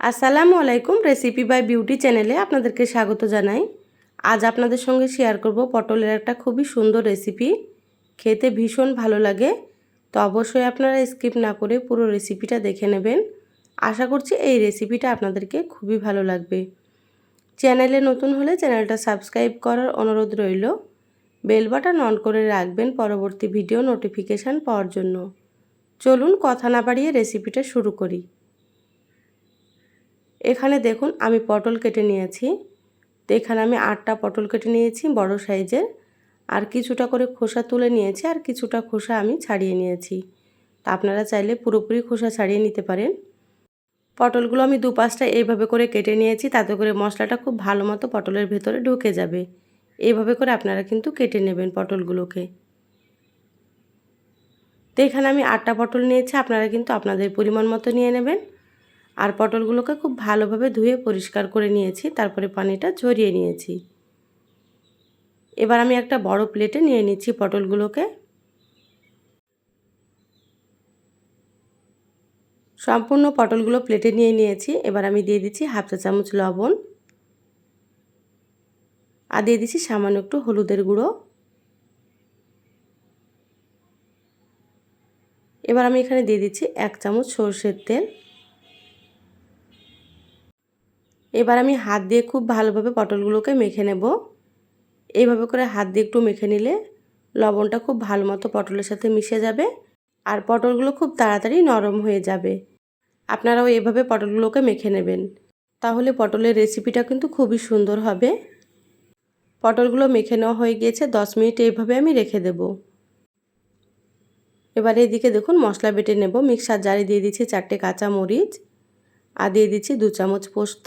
আসসালামু আলাইকুম recipe by beauty চ্যানেলে আপনাদেরকে স্বাগত জানাই। আজ আপনাদের সঙ্গে শেয়ার করব পটলের একটা খুবই সুন্দর রেসিপি খেতে ভীষণ ভালো লাগে, তো অবশ্যই আপনারা স্কিপ না করে পুরো রেসিপিটা দেখে নেবেন। আশা করছি এই রেসিপিটা আপনাদেরকে খুবই ভালো লাগবে। চ্যানেলে নতুন হলে চ্যানেলটা সাবস্ক্রাইব করার অনুরোধ রইল। বেল বাটন অন করে রাখবেন পরবর্তী ভিডিও নোটিফিকেশান পাওয়ার জন্য। চলুন কথা না বাড়িয়ে রেসিপিটা শুরু করি। এখানে দেখুন আমি পটল কেটে নিয়েছি। তো এখানে আমি আটটা পটল কেটে নিয়েছি বড় সাইজের। আর কিছুটা করে খোসা তুলে নিয়েছি আর কিছুটা খোসা আমি ছাড়িয়ে নিয়েছি। তা আপনারা চাইলে পুরোপুরি খোসা ছাড়িয়ে নিতে পারেন। পটলগুলো আমি দু পাঁচটা এইভাবে করে কেটে নিয়েছি, তাতে করে মশলাটা খুব ভালো মতো পটলের ভেতরে ঢুকে যাবে। এইভাবে করে আপনারা কিন্তু কেটে নেবেন পটলগুলোকে। তো এখানে আমি আটটা পটল নিয়েছি, আপনারা কিন্তু আপনাদের পরিমাণ মতো নিয়ে নেবেন। আর পটলগুলোকে খুব ভালোভাবে ধুয়ে পরিষ্কার করে নিয়েছি, তারপরে পানিটা ঝরিয়ে নিয়েছি। এবার আমি একটা বড় প্লেটে নিয়ে নিচ্ছি পটলগুলোকে। সম্পূর্ণ পটলগুলো প্লেটে নিয়ে নিয়েছি। এবার আমি দিয়ে দিচ্ছি হাফ চা চামচ লবণ। আর দিয়ে দিচ্ছি সামান্য একটু হলুদের গুঁড়ো। এবার আমি এখানে দিয়ে দিচ্ছি এক চামচ সর্ষের তেল। এবার আমি হাত দিয়ে খুব ভালোভাবে পটলগুলোকে মেখে নেব। এইভাবে করে হাত দিয়ে একটু মেখে নিলে লবণটা খুব ভালো মতো পটলের সাথে মিশে যাবে আর পটলগুলো খুব তাড়াতাড়ি নরম হয়ে যাবে। আপনারাও এভাবে পটলগুলোকে মেখে নেবেন। তাহলে পটলের রেসিপিটা কিন্তু খুবই সুন্দর হবে। পটলগুলো মেখে নেওয়া হয়ে গিয়েছে, দশ মিনিট এইভাবে আমি রেখে দেব। এবার এদিকে দেখুন মশলা বেটে নেব। মিক্সার জারে দিয়ে দিচ্ছি চারটে কাঁচা মরিচ আর দিয়ে দিচ্ছি দু চামচ পোস্ত।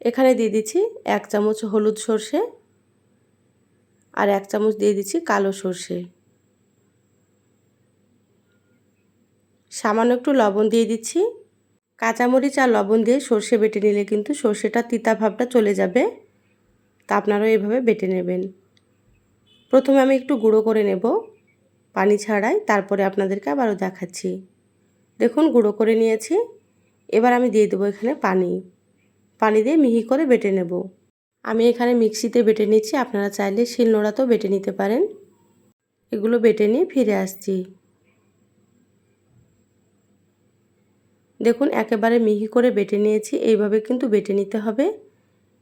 এখানে দিয়ে দিচ্ছি এক চামচ হলুদ সর্ষে আর এক চামচ দিয়ে দিচ্ছি কালো সর্ষে। সামান্য একটু লবণ দিয়ে দিচ্ছি। কাঁচামরিচ আর লবণ দিয়ে সর্ষে বেটে নিলে কিন্তু সর্ষেটা তিতা ভাবটা চলে যাবে। তা আপনারাও এভাবে বেটে নেবেন। প্রথমে আমি একটু গুঁড়ো করে নেব পানি ছাড়াই, তারপরে আপনাদেরকে আবারও দেখাচ্ছি। দেখুন, গুঁড়ো করে নিয়েছি। এবার আমি দিয়ে দেবো এখানে পানি। পানি দিয়ে মিহি করে বেটে নেব। আমি এখানে মিক্সিতে বেটে নিচ্ছি, আপনারা চাইলে শিলনোড়াতেও বেটে নিতে পারেন। এগুলো বেটে নিয়ে ফিরে আসছি। দেখুন, একেবারে মিহি করে বেটে নিয়েছি, এইভাবে কিন্তু বেটে নিতে হবে।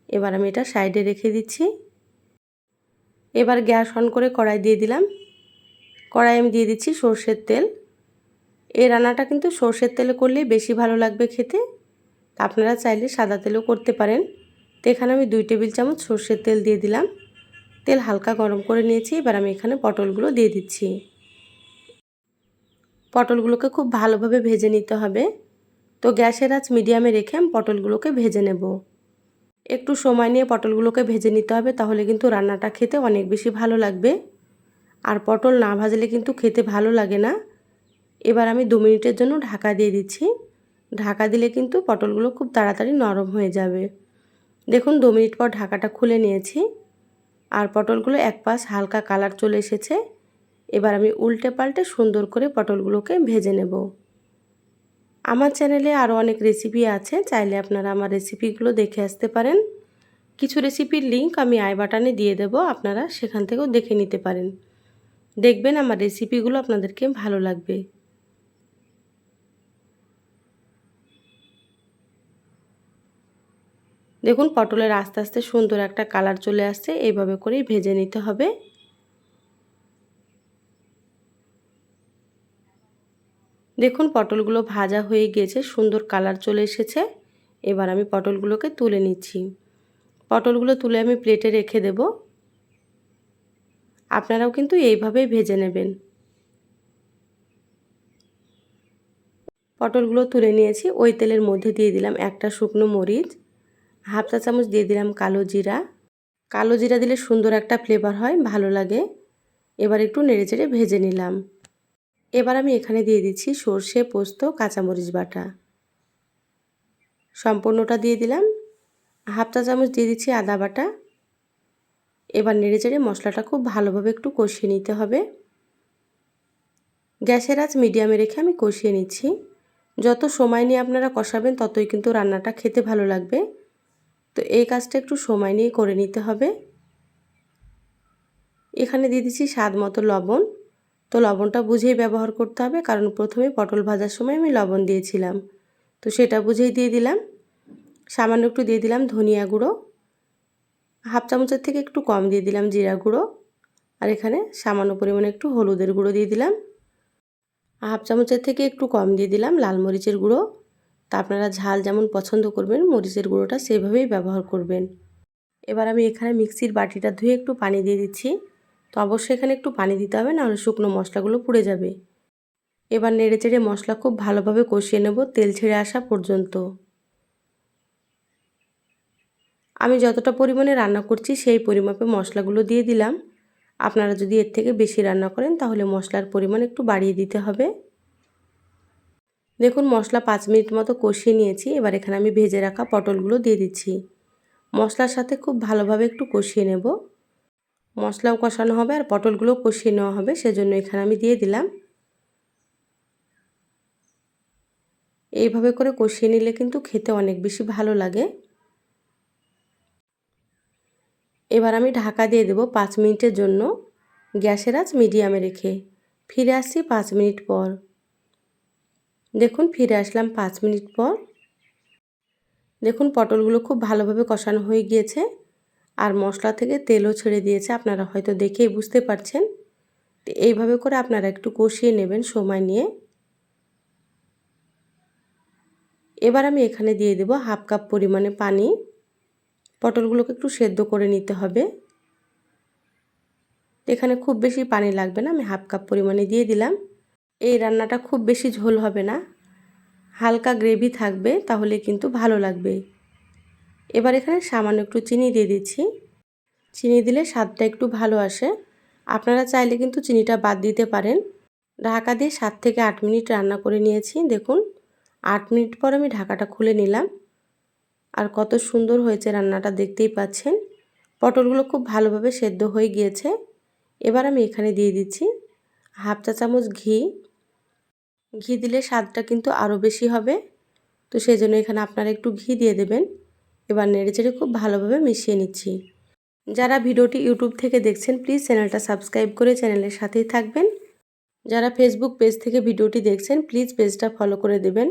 এবার আমি এটা সাইডে রেখে দিচ্ছি। এবার গ্যাস অন করে কড়াই দিয়ে দিলাম। কড়াই আমি দিয়ে দিচ্ছি সর্ষের তেল। এই রান্নাটা কিন্তু সর্ষের তেলে করলেই বেশি ভালো লাগবে খেতে। আপনারা চাইলে সাদা তেলও করতে পারেন। তো এখানে আমি দুই টেবিল চামচ সর্ষের তেল দিয়ে দিলাম। তেল হালকা গরম করে নিয়েছি, এবার আমি এখানে পটলগুলো দিয়ে দিচ্ছি। পটলগুলোকে খুব ভালোভাবে ভেজে নিতে হবে। তো গ্যাসের আঁচ মিডিয়ামে রেখে আমি পটলগুলোকে ভেজে নেব। একটু সময় নিয়ে পটলগুলোকে ভেজে নিতে হবে, তাহলে কিন্তু রান্নাটা খেতে অনেক বেশি ভালো লাগবে। আর পটল না ভাজলে কিন্তু খেতে ভালো লাগে না। এবার আমি দু মিনিটের জন্য ঢাকা দিয়ে দিচ্ছি। ঢাকা দিলে কিন্তু পটলগুলো খুব তাড়াতাড়ি নরম হয়ে যাবে। দেখুন, দু মিনিট পর ঢাকাটা খুলে নিয়েছি। আর পটলগুলো এক পাশ হালকা কালার চলে এসেছে। এবার আমি উল্টে পাল্টে সুন্দর করে পটলগুলোকে ভেজে নেব। আমার চ্যানেলে আরও অনেক রেসিপি আছে, চাইলে আপনারা আমার রেসিপিগুলো দেখে আসতে পারেন। কিছু রেসিপির লিঙ্ক আমি আই বাটানে দিয়ে দেব, আপনারা সেখান থেকেও দেখে নিতে পারেন। দেখবেন আমার রেসিপিগুলো আপনাদেরকে ভালো লাগবে। দেখুন, পটলের আস্তে আস্তে সুন্দর একটা কালার চলে আসছে। এইভাবে করেই ভেজে নিতে হবে। দেখুন, পটলগুলো ভাজা হয়ে গিয়েছে সুন্দর কালার চলে এসেছে। এবার আমি পটলগুলোকে তুলে নিচ্ছি। পটলগুলো তুলে আমি প্লেটে রেখে দেব। আপনারাও কিন্তু এইভাবেই ভেজে নেবেন। পটলগুলো তুলে নিয়েছি। ওই তেলের মধ্যে দিয়ে দিলাম একটা শুকনো মরিচ। হাফ চা চামচ দিয়ে দিলাম কালো জিরা। কালো জিরা দিলে সুন্দর একটা ফ্লেভার হয়, ভালো লাগে। এবার একটু নেড়ে চেড়ে ভেজে নিলাম। এবার আমি এখানে দিয়ে দিচ্ছি সর্ষে, পোস্ত, কাঁচামরিচ বাটা। সম্পূর্ণটা দিয়ে দিলাম। হাফ চা চামচ দিয়ে দিচ্ছি আদা বাটা। এবার নেড়ে চেড়ে মশলাটা খুব ভালোভাবে একটু কষিয়ে নিতে হবে। গ্যাসের আঁচ মিডিয়ামে রেখে আমি কষিয়ে নিচ্ছি। যত সময় নিয়ে আপনারা কষাবেন, ততই কিন্তু রান্নাটা খেতে ভালো লাগবে। তো এই কাজটা একটু সময় নিয়ে করে নিতে হবে। এখানে দিয়ে দিচ্ছি স্বাদ মতো লবণ। তো লবণটা বুঝেই ব্যবহার করতে হবে, কারণ প্রথমে পটল ভাজার সময় আমি লবণ দিয়েছিলাম। তো সেটা বুঝেই দিয়ে দিলাম। সামান্য একটু দিয়ে দিলাম ধনিয়া গুঁড়ো। হাফ চামচের থেকে একটু কম দিয়ে দিলাম জিরা গুঁড়ো। আর এখানে সামান্য পরিমাণে একটু হলুদের গুঁড়ো দিয়ে দিলাম। হাফ চামচের থেকে একটু কম দিয়ে দিলাম লাল মরিচের গুঁড়ো। তা আপনারা ঝাল যেমন পছন্দ করবেন, মরিচের গুঁড়োটা সেভাবেই ব্যবহার করবেন। এবার আমি এখানে মিক্সির বাটিটা ধুয়ে একটু পানি দিয়ে দিচ্ছি। তো অবশ্যই এখানে একটু পানি দিতে হবে, নাহলে শুকনো মশলাগুলো পুড়ে যাবে। এবার নেড়ে চেড়ে মশলা খুব ভালোভাবে কষিয়ে নেব তেল ছেড়ে আসা পর্যন্ত। আমি যতটা পরিমাণে রান্না করছি সেই পরিমাপে মশলাগুলো দিয়ে দিলাম। আপনারা যদি এর থেকে বেশি রান্না করেন, তাহলে মশলার পরিমাণ একটু বাড়িয়ে দিতে হবে। দেখুন, মশলা পাঁচ মিনিট মতো কষিয়ে নিয়েছি। এবার এখানে আমি ভেজে রাখা পটলগুলো দিয়ে দিচ্ছি। মশলার সাথে খুব ভালোভাবে একটু কষিয়ে নেব। মশলাও কষানো হবে আর পটলগুলো কষিয়ে নেওয়া হবে, সেজন্য এখানে আমি দিয়ে দিলাম। এইভাবে করে কষিয়ে নিলে কিন্তু খেতে অনেক বেশি ভালো লাগে। এবার আমি ঢাকা দিয়ে দেবো পাঁচ মিনিটের জন্য। গ্যাসের আঁচ মিডিয়ামে রেখে। ফিরে আসছি পাঁচ মিনিট পর। দেখুন, ফিরে আসলাম পাঁচ মিনিট পর। দেখুন, পটলগুলো খুব ভালোভাবে কষানো হয়ে গিয়েছে আর মশলা থেকে তেলও ছেড়ে দিয়েছে। আপনারা হয়তো দেখেই বুঝতে পারছেন। তো এইভাবে করে আপনারা একটু কষিয়ে নেবেন সময় নিয়ে। এবার আমি এখানে দিয়ে দেব হাফ কাপ পরিমাণে পানি। পটলগুলোকে একটু সেদ্ধ করে নিতে হবে। এখানে খুব বেশি পানি লাগবে না, আমি হাফ কাপ পরিমাণে দিয়ে দিলাম। এই রান্নাটা খুব বেশি ঝোল হবে না। হালকা গ্রেভি থাকবে, তাহলে কিন্তু ভালো লাগবে। এবার এখানে সামান্য একটু চিনি দিয়ে দিচ্ছি। চিনি দিলে স্বাদটা একটু ভালো আসে। আপনারা চাইলে কিন্তু চিনিটা বাদ দিতে পারেন। ঢাকা দিয়ে সাত থেকে আট মিনিট রান্না করে নিয়েছি, দেখুন। আট মিনিট পর আমি ঢাকাটা খুলে নিলাম। আর কত সুন্দর হয়েছে রান্নাটা দেখতেই পাচ্ছেন। পটলগুলো খুব ভালোভাবে সেদ্ধ হয়ে গিয়েছে। এবার আমি এখানে দিয়ে দিচ্ছি হাফ চা চামচ ঘি ঘি দিলে স্বাদটা কিন্তু আরও বেশি হবে। তো সেই জন্য এখানে আপনারা একটু ঘি দিয়ে দেবেন। এবার নেড়ে চেড়ে খুব ভালোভাবে মিশিয়ে নিচ্ছি। যারা ভিডিওটি ইউটিউব থেকে দেখছেন, প্লিজ চ্যানেলটা সাবস্ক্রাইব করে চ্যানেলের সাথেই থাকবেন। যারা ফেসবুক পেজ থেকে ভিডিওটি দেখছেন, প্লিজ পেজটা ফলো করে দেবেন।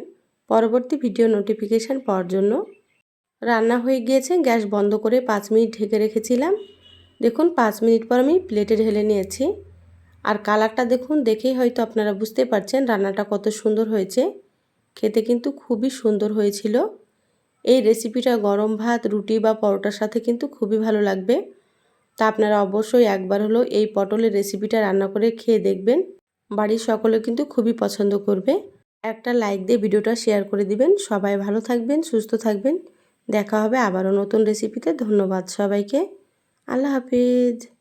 পরবর্তী ভিডিও নোটিফিকেশান পাওয়ার জন্য। রান্না হয়ে গিয়েছে, গ্যাস বন্ধ করে পাঁচ মিনিট ঢেকে রেখেছিলাম। দেখুন, পাঁচ মিনিট পর আমি প্লেটে ঢেলে নিয়েছি। আর কালারটা দেখুন, দেখেই হয়তো আপনারা বুঝতে পারছেন রান্নাটা কত সুন্দর হয়েছে। খেতে কিন্তু খুবই সুন্দর হয়েছিল। এই রেসিপিটা গরম ভাত, রুটি বা পরোটার সাথে কিন্তু খুবই ভালো লাগবে। তা আপনারা অবশ্যই একবার হলো এই পটলের রেসিপিটা রান্না করে খেয়ে দেখবেন। বাড়ির সকলে কিন্তু খুবই পছন্দ করবে। একটা লাইক দিয়ে ভিডিওটা শেয়ার করে দিবেন। সবাই ভালো থাকবেন, সুস্থ থাকবেন। দেখা হবে আবারও নতুন রেসিপিতে ধন্যবাদ সবাইকে। আল্লাহ হাফিজ।